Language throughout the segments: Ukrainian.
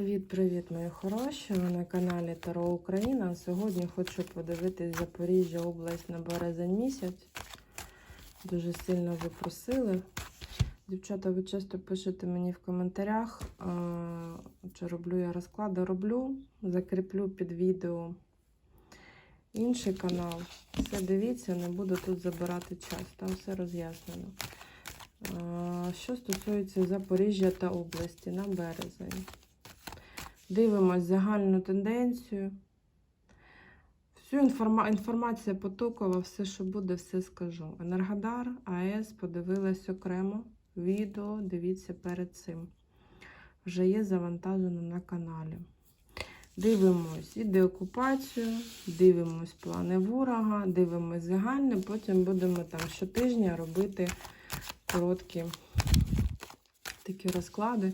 Привіт-привіт, мої хороші! Ви на каналі Таро Україна. Сьогодні хочу подивитись Запоріжжя область на березень місяць. Дуже сильно ви просили. Дівчата, ви часто пишете мені в коментарях, чи роблю я розклади. Роблю, закріплю під відео інший канал. Все дивіться, не буду тут забирати час, там все роз'яснено. Що стосується Запоріжжя та області на березень. Дивимось загальну тенденцію. Всю інформа... інформація потокова, все, що буде, все скажу. Енергодар, АЕС подивилась окремо. Відео, дивіться перед цим. Вже є завантажено на каналі. Дивимось і деокупацію, дивимось плани ворога, дивимось загальне, потім будемо там щотижня робити короткі такі розклади.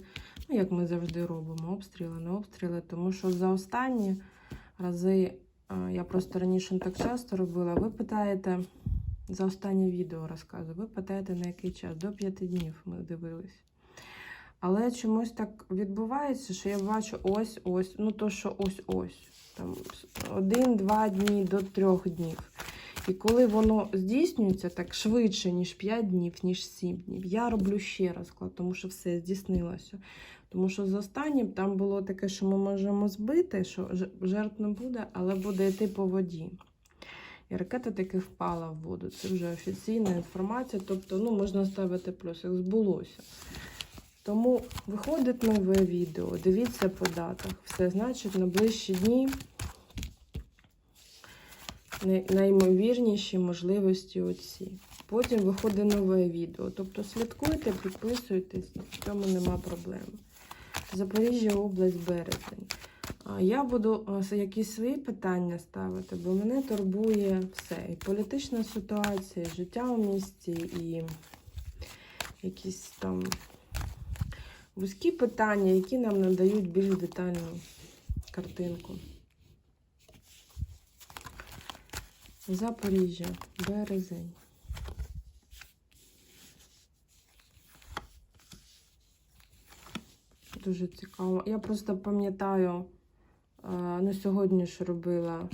Ну, як ми завжди робимо, обстріли, не обстріли, тому що за останні рази, я просто раніше не так часто робила, ви питаєте, за останнє відео розказую, ви питаєте, на який час? До п'яти днів ми дивились. Але чомусь так відбувається, що я бачу ось-ось, ну то, що ось-ось. Там один-два дні до трьох днів. І коли воно здійснюється так швидше, ніж 5 днів, ніж 7 днів, я роблю ще розклад, тому що все здійснилося. Тому що з останнім там було таке, що ми можемо збити, що жертв не буде, але буде йти по воді. І ракета таки впала в воду. Це вже офіційна інформація. Тобто, ну, можна ставити плюс, як збулося. Тому виходить нове відео, дивіться по датах. Все, значить, на ближчі дні най- найімовірніші можливості оці. Потім виходить нове відео. Тобто слідкуйте, підписуйтесь, в цьому нема проблем. Запоріжжя, область, березень. Я буду е, якісь свої питання ставити, бо мене турбує все. І політична ситуація, і життя у місті, і якісь там вузькі питання, які нам надають більш детальну картинку. Запоріжжя, березень. Дуже цікаво. Я просто пам'ятаю, е, ну сьогодні ж робила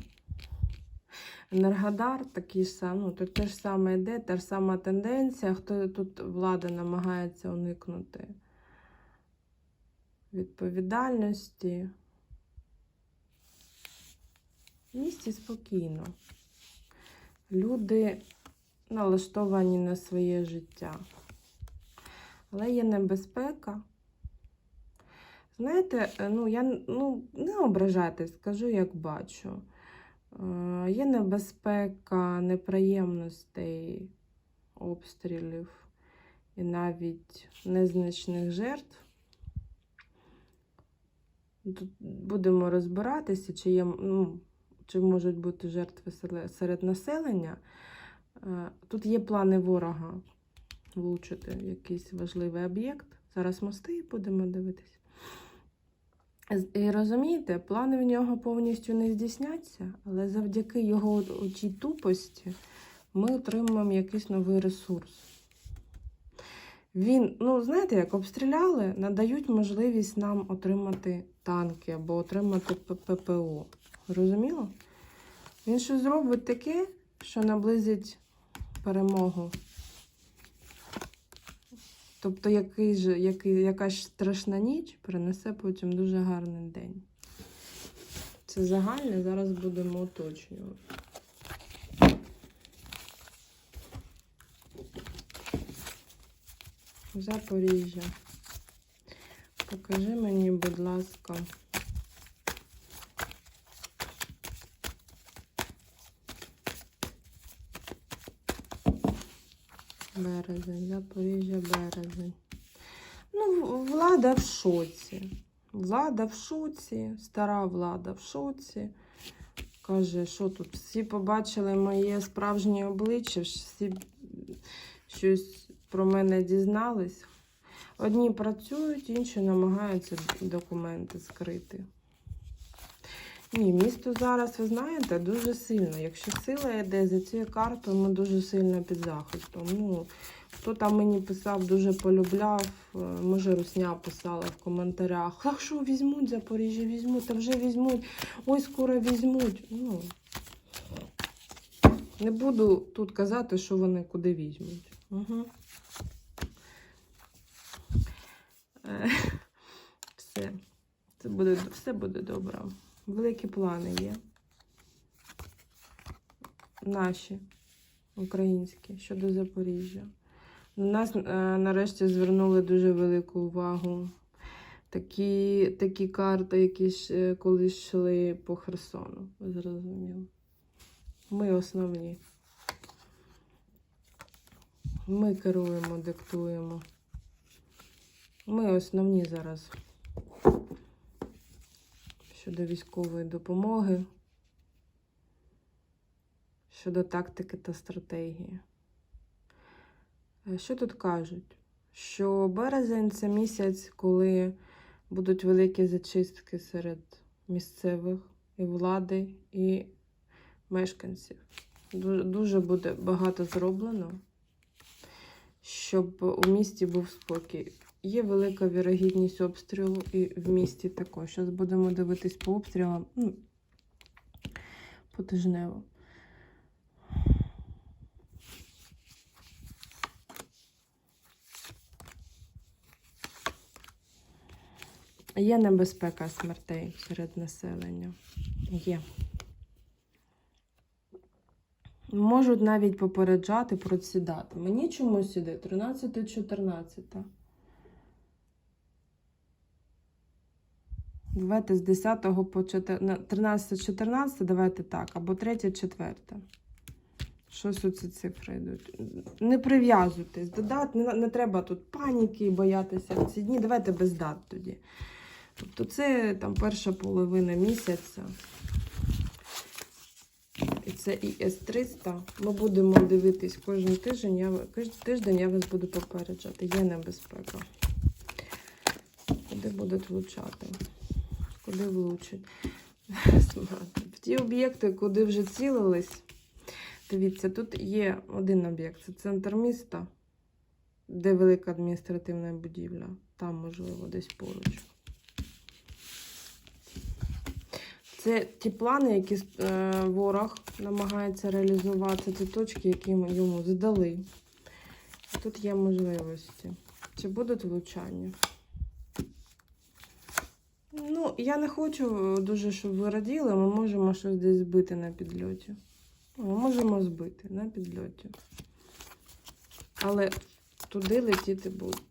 Енергодар, такий сам, ну, тут те ж саме йде, та ж сама тенденція, хто тут влада намагається уникнути відповідальності. В місті спокійно. Люди налаштовані на своє життя. Але є небезпека. Знаєте, е, ну я ну, не ображайтесь, скажу, як бачу. Е, Є небезпека неприємностей, обстрілів і навіть незначних жертв. Тут будемо розбиратися, чи є, ну, чи можуть бути жертви серед населення. Е, Тут є плани ворога влучити в якийсь важливий об'єкт. Зараз мости будемо дивитися. І розумієте, плани в нього повністю не здійсняться, але завдяки його цій тупості ми отримуємо якийсь новий ресурс. Він, ну, знаєте, як обстріляли, надають можливість нам отримати танки або отримати ППО. Зрозуміло? Він щось зробить таке, що наблизить перемогу. Тобто який же, який, якась страшна ніч принесе потім дуже гарний день. Це загальне, зараз будемо уточнювати. Запоріжжя. Покажи мені, будь ласка. Березень, Запоріжжя, березень. Ну, влада в шоці. Влада в шоці, стара влада в шоці. Каже, що тут всі побачили моє справжнє обличчя, всі щось про мене дізнались. Одні працюють, інші намагаються документи скрити. Ні, місто зараз, ви знаєте, дуже сильно. Якщо сила йде за цією картою, ми дуже сильно під захистом. Ну, Хто там мені писав, дуже полюбляв. е, Може, Русня писала в коментарях. А що візьмуть Запоріжжя, візьмуть, та вже візьмуть. Ой, скоро візьмуть. Ну, не буду тут казати, що вони куди візьмуть. Угу. Все. Це буде, все буде добре. Великі плани є. Наші українські щодо Запоріжжя. На нас е, нарешті звернули дуже велику увагу. Такі, такі карти, які ж, е, колись йшли по Херсону. Ви зрозуміли. Ми основні. Ми керуємо, диктуємо. Ми основні зараз щодо військової допомоги, щодо тактики та стратегії. Е, Що тут кажуть? Що березень це місяць, коли будуть великі зачистки серед місцевих і влади, і мешканців. Дуже буде багато зроблено, щоб у місті був спокій. Є велика вірогідність обстрілу і в місті також. Зараз будемо дивитись по обстрілам ну, потижнево. Є небезпека смертей серед населення. Є. Можуть навіть попереджати про ці дати. Мені чомусь іде 13-14. Давайте з 10 по 13-14, давайте так, або 3-4. Щось оці цифри йдуть. Не прив'язуйтесь до дат, не, не треба тут паніки і боятися в ці дні. Давайте без дат тоді. Тобто це там перша половина місяця. І це іс 300 Ми будемо дивитись кожен тиждень. Я, кожен тиждень я вас буду попереджати. Є небезпека. Куди будуть влучати? Куди влучать? В ті об'єкти, куди вже цілились. Дивіться, тут є один об'єкт це центр міста, де велика адміністративна будівля. Там, можливо, десь поруч. Це ті плани, які е, ворог намагається реалізувати, це точки, які ми йому задали. Тут є можливості. Чи будуть влучання? Ну, я не хочу дуже, щоб ви раділи, ми можемо щось десь збити на підльоті. Ми можемо збити на підльоті. Але туди летіти будуть.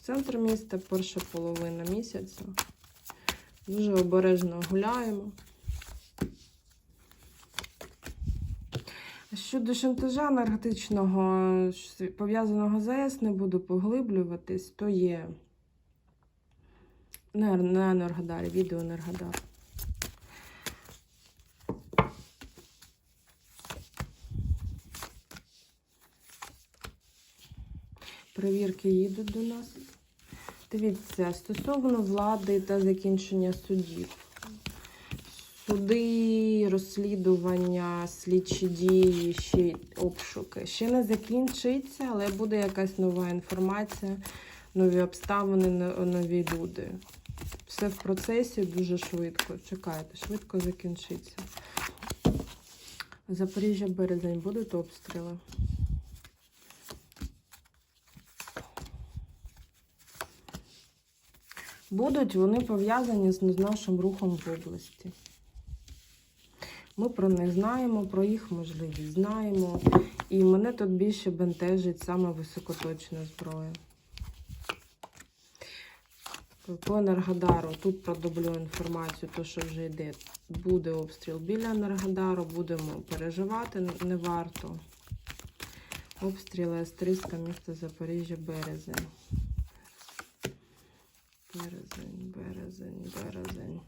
Центр міста, перша половина місяця. Дуже обережно гуляємо. Щодо шантажа енергетичного, пов'язаного з АЕС, не буду поглиблюватись, то є на, на Енергодарі, відео Енергодар. Перевірки їдуть до нас. Дивіться, стосовно влади та закінчення судів. Суди, розслідування, слідчі дії, ще обшуки. Ще не закінчиться, але буде якась нова інформація, нові обставини, но- нові люди. Все в процесі дуже швидко. Чекайте, швидко закінчиться. Запоріжжя, березень будуть обстріли. Будуть вони пов'язані з нашим рухом в області. Ми про них знаємо, про їх можливість знаємо. І мене тут більше бентежить саме високоточна зброя. По Енергодару тут продублю інформацію, то що вже йде. Буде обстріл біля Енергодару, будемо переживати, не варто. Обстріли С-300, місто Запоріжжя, березень. Березень, березень, березень.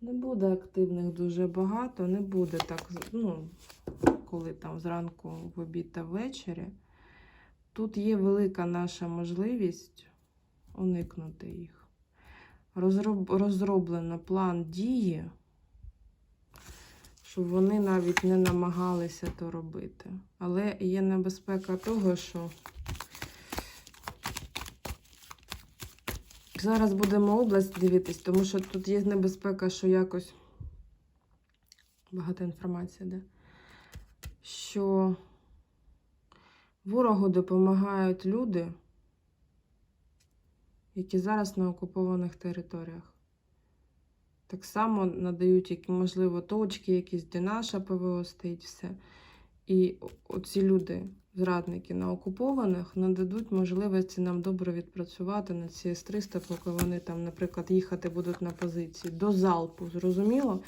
Не буде активних дуже багато, не буде так, ну, коли там зранку в обід та ввечері. Тут є велика наша можливість уникнути їх. Розроб, розроблено план дії, щоб вони навіть не намагалися то робити. Але є небезпека того, що зараз будемо область дивитись, тому що тут є небезпека, що якось багато інформації, де, що ворогу допомагають люди, які зараз на окупованих територіях. Так само надають, які, можливо, точки, якісь, де наша ПВО стоїть, все. І оці люди, зрадники на окупованих, нададуть можливості нам добре відпрацювати на ці С-300, поки вони там, наприклад, їхати будуть на позиції до залпу. Зрозуміло?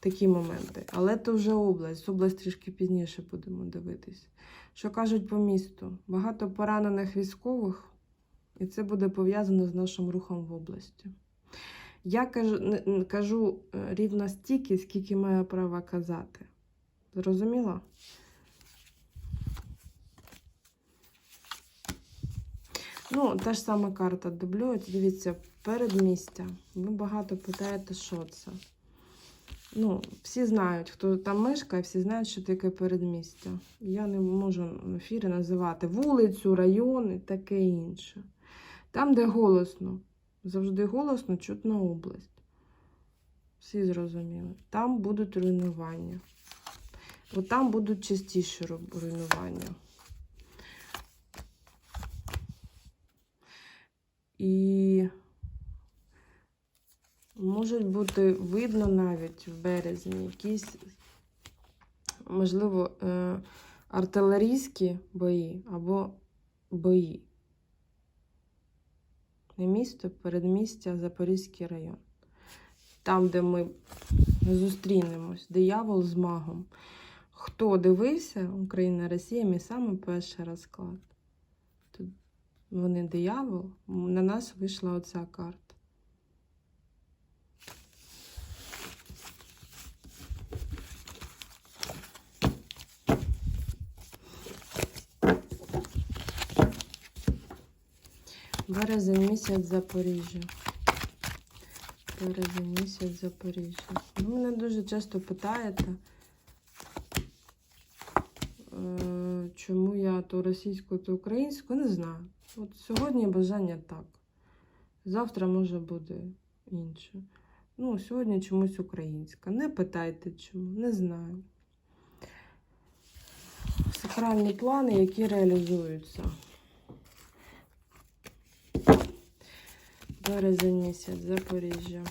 Такі моменти. Але то вже область. Область трішки пізніше будемо дивитись. Що кажуть по місту? Багато поранених військових, і це буде пов'язано з нашим рухом в області. Я кажу, кажу е, рівно стільки, скільки маю право казати. Зрозуміло? Ну, та ж сама карта дублюється. Дивіться, передмістя. Ви багато питаєте, що це. Ну, всі знають, хто там мешкає, всі знають, що таке передмістя. Я не можу в ефірі називати вулицю, район і таке інше. Там, де голосно, завжди голосно чутна область. Всі зрозуміли. Там будуть руйнування. От там будуть частіші руйнування. І можуть бути видно навіть в березні якісь, можливо, е, артилерійські бої або бої. Не місто, передмістя, Запорізький район. Там, де ми зустрінемось, диявол з магом. Хто дивився Україна, Росія, мій саме перший розклад. Тут вони диявол, на нас вийшла оця карта. Березень місяць Запоріжжя. Березень місяць Запоріжжя. Ви мене дуже часто питаєте, е, чому я то російську, то українську, не знаю. От сьогодні бажання так. Завтра може буде інше. Ну, сьогодні чомусь українська. Не питайте чому, не знаю. Сакральні плани, які реалізуються. Березень місяць, Запоріжжя.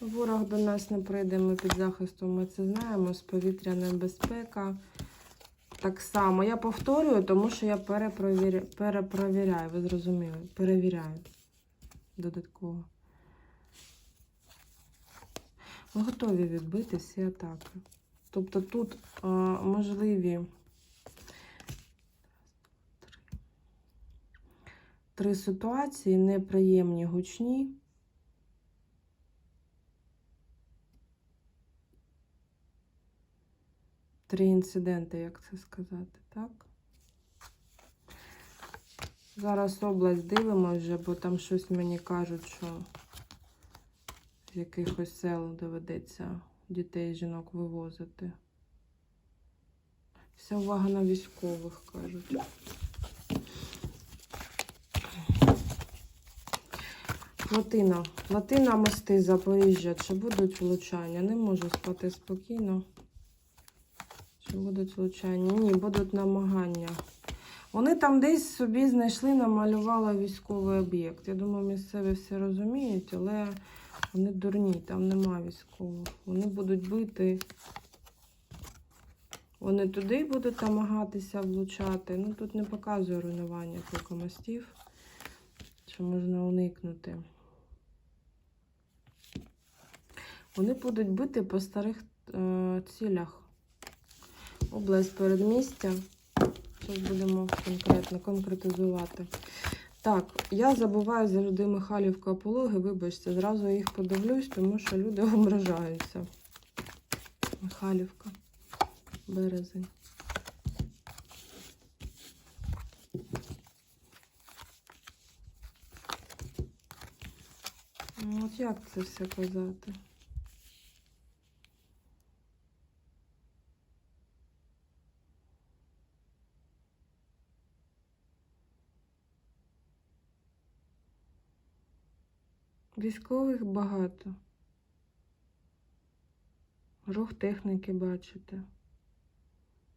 Ворог до нас не прийде, ми під захистом, ми це знаємо. З повітряна безпека. Так само. Я повторюю, тому що я перепровіряю, перепровіряю, ви зрозуміли, перевіряю додатково. Ми готові відбити всі атаки. Тобто тут а, можливі три ситуації неприємні, гучні. Три інциденти, як це сказати, так? Зараз область дивимося вже, бо там щось мені кажуть, що з якихось сел доведеться дітей, жінок вивозити. Вся увага на військових, кажуть. Латина. Латина, мости, Запоріжжя. Чи будуть влучання? Не можу спати спокійно. Чи будуть влучання? Ні, будуть намагання. Вони там десь собі знайшли, намалювали військовий об'єкт. Я думаю, місцеві все розуміють, але вони дурні, там нема військових. Вони будуть бити. Вони туди будуть намагатися влучати. Ну тут не показує руйнування поки мостів, що можна уникнути. Вони будуть бити по старих е, цілях. Область передмістя. Зараз будемо конкретно конкретизувати. Так, я забуваю завжди Михайлівка пологи, вибачте, зразу їх подивлюсь, тому що люди ображаються. Михайлівка, березень. Ну, от як це все казати? Військових багато. Рух техніки бачите.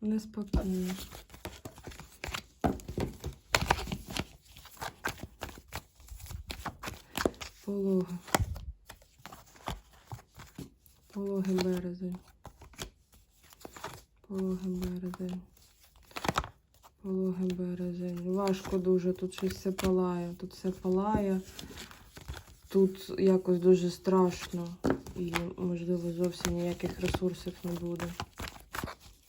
Неспокійно. Пологи. Пологи березень. Пологи березень. Пологи березень. Важко дуже, тут щось все палає. Тут все палає. Тут якось дуже страшно і, можливо, зовсім ніяких ресурсів не буде.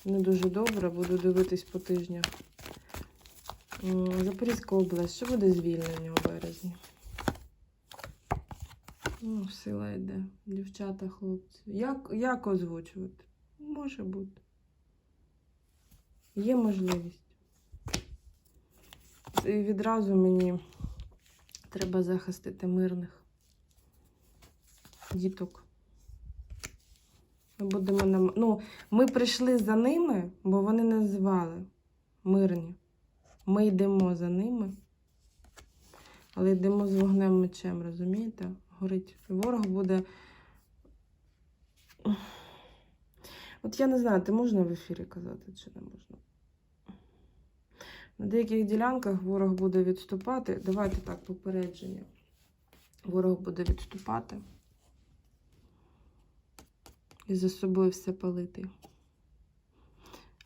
Не дуже добре, буду дивитись по тижнях. Запорізька область, що буде звільнення у березні? Ну, сила йде. Дівчата, хлопці. Як, як озвучувати? Може бути. Є можливість. І відразу мені треба захистити мирних діток. Ми будемо нам... Ну, ми прийшли за ними, бо вони нас звали мирні. Ми йдемо за ними, але йдемо з вогнем мечем, розумієте? Горить. Ворог буде. От я не знаю, ти можна в ефірі казати чи не можна? На деяких ділянках ворог буде відступати. Давайте так, попередження. Ворог буде відступати і за собою все палити.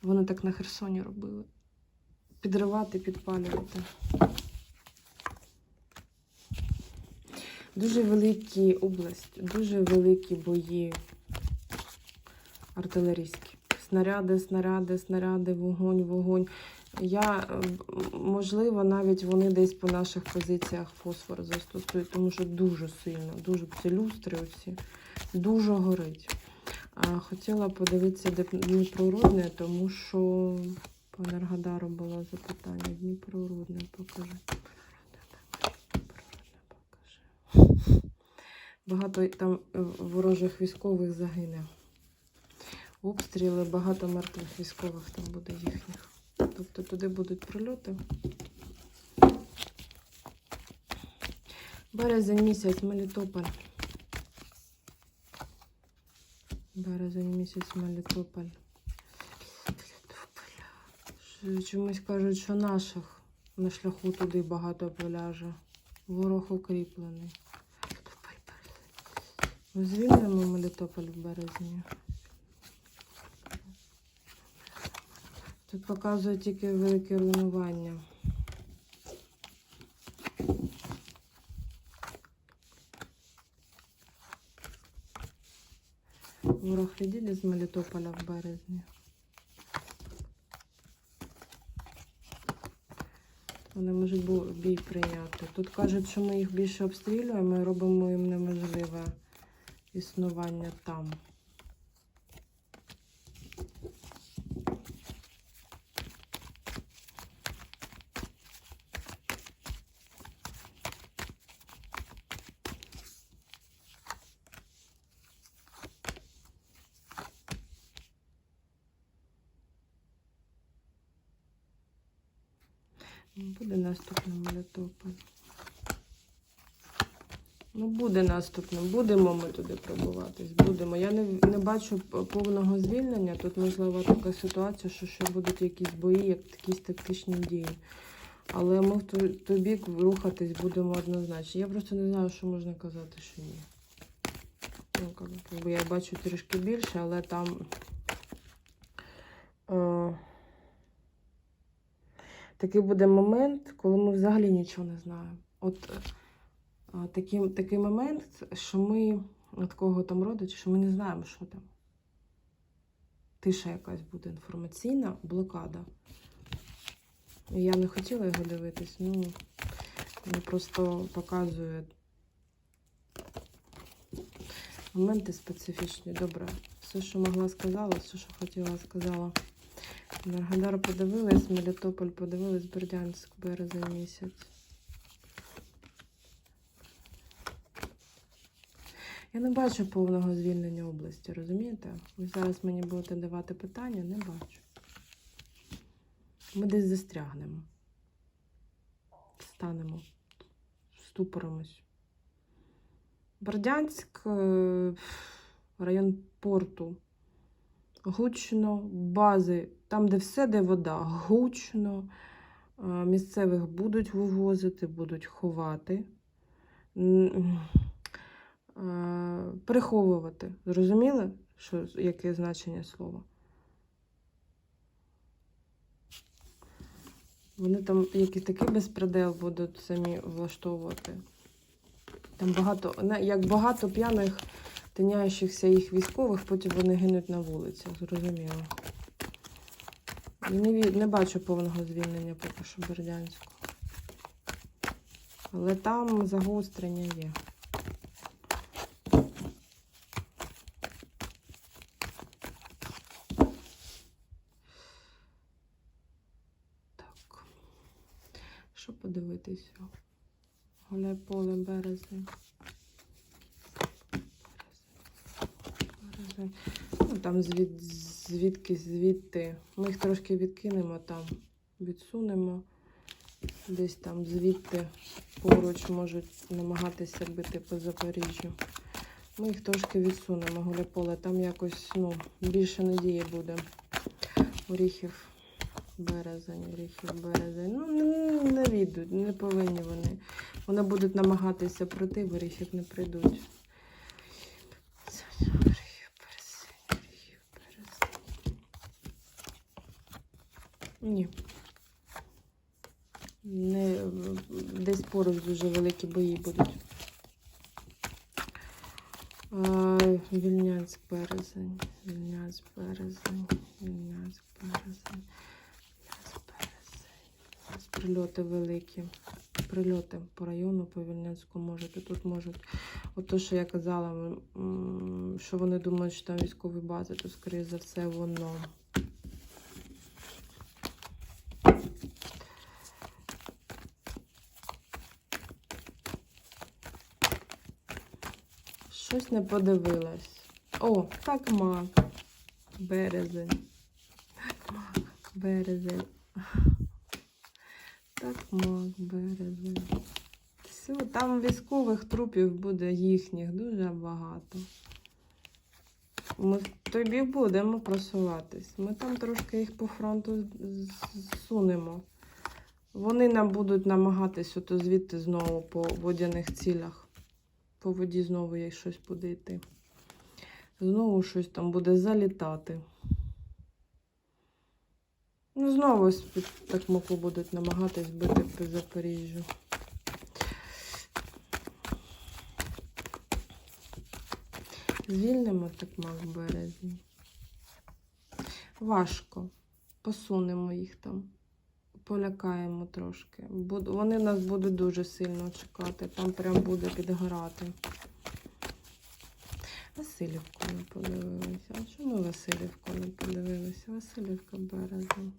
Вони так на Херсоні робили. Підривати, підпалювати. Дуже великі області, дуже великі бої артилерійські. Снаряди, снаряди, снаряди, вогонь, вогонь. Я, можливо, навіть вони десь по наших позиціях фосфор застосують, тому що дуже сильно, дуже ці люстри оці, дуже горить. Хотіла подивитися Дніпрорудне, тому що по Енергодару було запитання. Дніпрорудне покажи. покажи. Багато там е, ворожих військових загине. Обстріли, багато мертвих військових там буде їхніх. Тобто туди будуть прильоти. Березень місяць Мелітополь. Березень місяць Мелітополь. Чомусь кажуть, що наших на шляху туди багато поляже. Ворог укріплений. Ми звільнимо Мелітополь в березні. Тут показує тільки велике руйнування. Ворог з Мелітополя в березні. Вони можуть бій прийняти. Тут кажуть, що ми їх більше обстрілюємо і робимо їм неможливе існування там. Буде наступний Мелітополь. Ну, буде наступним. Будемо ми туди пробуватись. Будемо. Я не, не бачу повного звільнення. Тут можливо така ситуація, що ще будуть якісь бої, як якісь тактичні дії. Але ми в той, бік рухатись будемо однозначно. Я просто не знаю, що можна казати, що ні. Ну, якби я бачу трішки більше, але там. Е, такий буде момент, коли ми взагалі нічого не знаємо. От е, такий, такий момент, що ми от кого там родич, що ми не знаємо, що там. Тиша якась буде інформаційна, блокада. Я не хотіла його дивитись, ну мені просто показує моменти специфічні. Добре. Все, що могла, сказала, все, що хотіла, сказала. Енергодар подивилась, Мелітополь подивилась, Бердянськ, березень місяць. Я не бачу повного звільнення області, розумієте? Ви зараз мені будете давати питання, не бачу. Ми десь застрягнемо. Станемо, ступоримось. Бердянськ, е, район порту. Гучно, бази, там, де все, де вода, гучно. Е, Місцевих будуть вивозити, будуть ховати. Е, Приховувати. Зрозуміли, що, яке значення слова? Вони там якийсь такий безпредел будуть самі влаштовувати. Там багато, як багато п'яних тиняючихся їх військових, потім вони гинуть на вулицях, зрозуміло. Не, не бачу повного звільнення поки що Бердянського. Але там загострення є. Так. Що подивитися? Гуляй поле березень. Березень. Ну, там звід, звідки, звідти. Ми їх трошки відкинемо там, відсунемо. Десь там звідти поруч можуть намагатися бити по Запоріжжю. Ми їх трошки відсунемо, гуляполе. Там якось ну, більше надії буде. Оріхів березень, оріхів березень. Ну, не, не відуть, не повинні вони. Вони будуть намагатися пройти, в оріхів не прийдуть. Оріхів березень, оріхів березень. Ні. Не, десь поруч дуже великі бої будуть. А, Вільнянськ березень, Вільнянськ березень, Вільнянськ березень, Вільнянськ березень. Прильоти великі. Прильоти по району, по Вільнянську можуть. І тут можуть. От то, що я казала, що вони думають, що там військові бази, то, скоріше за все, воно. Щось не подивилась. О, так мак. Березень. Так мак, березень. Так мак, березень. Все, там військових трупів буде їхніх дуже багато. Ми бік будемо просуватись. Ми там трошки їх по фронту зсунемо. Вони нам будуть намагатись ото звідти знову по водяних цілях. По воді знову їй щось буде йти. Знову щось там буде залітати. Ну, знову з-під будуть намагатись бити по Запоріжжю. Звільнимо такмак в березні. Важко. Посунемо їх там. Полякаємо трошки. Вони нас будуть дуже сильно чекати. Там прям буде підгорати. Васильівку не подивилися. А чому Васильівку не подивилися? Васильівка березень.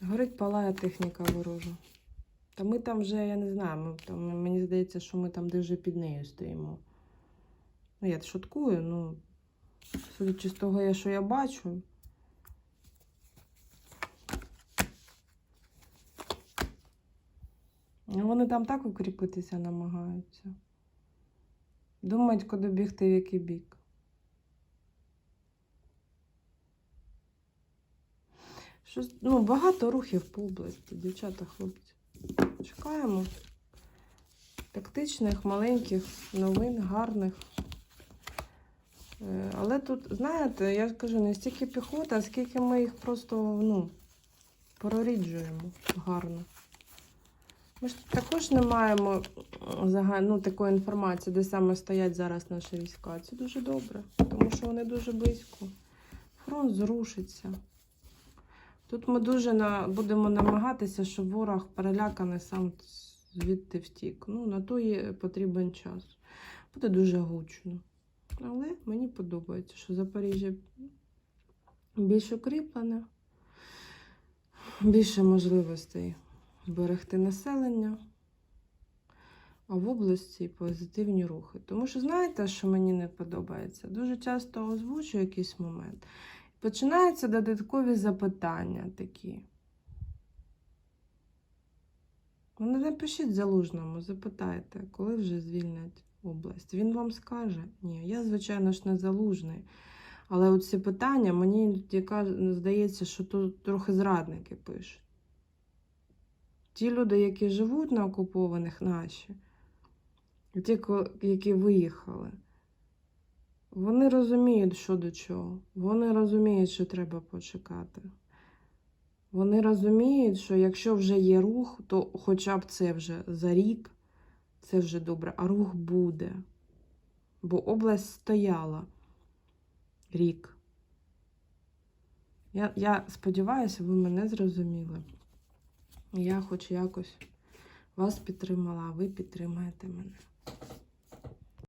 Горить палає техніка ворожа. Та ми там вже, я не знаю, ми там, мені здається, що ми там дуже під нею стоїмо. Ну, я шуткую, ну, судячи з того, що я бачу. Ну, Вони там так укріпитися намагаються. Думають, куди бігти, в який бік. Щось, ну, багато рухів по області, дівчата, хлопці. Чекаємо тактичних, маленьких новин, гарних. Е, Але тут, знаєте, я скажу, не стільки піхота, скільки ми їх просто ну, проріджуємо гарно. Ми ж також не маємо ну, такої інформації, де саме стоять зараз наші війська. Це дуже добре, тому що вони дуже близько. Фронт зрушиться. Тут ми дуже на... будемо намагатися, щоб ворог переляканий сам звідти втік. Ну, на то є потрібен час. Буде дуже гучно. Але мені подобається, що Запоріжжя більш укріплене, більше можливостей зберегти населення, а в області позитивні рухи. Тому що знаєте, що мені не подобається? Дуже часто озвучу якийсь момент. Починаються додаткові запитання такі. Ну, не напишіть залужному, запитайте, коли вже звільнять область. Він вам скаже? Ні, я, звичайно ж, не залужний. Але оці питання мені здається, що тут трохи зрадники пишуть. Ті люди, які живуть на окупованих наші, ті, які виїхали, вони розуміють, що до чого. Вони розуміють, що треба почекати. Вони розуміють, що якщо вже є рух, то хоча б це вже за рік, це вже добре, а рух буде. Бо область стояла рік. Я, я сподіваюся, ви мене зрозуміли. Я хоч якось вас підтримала, а ви підтримаєте мене.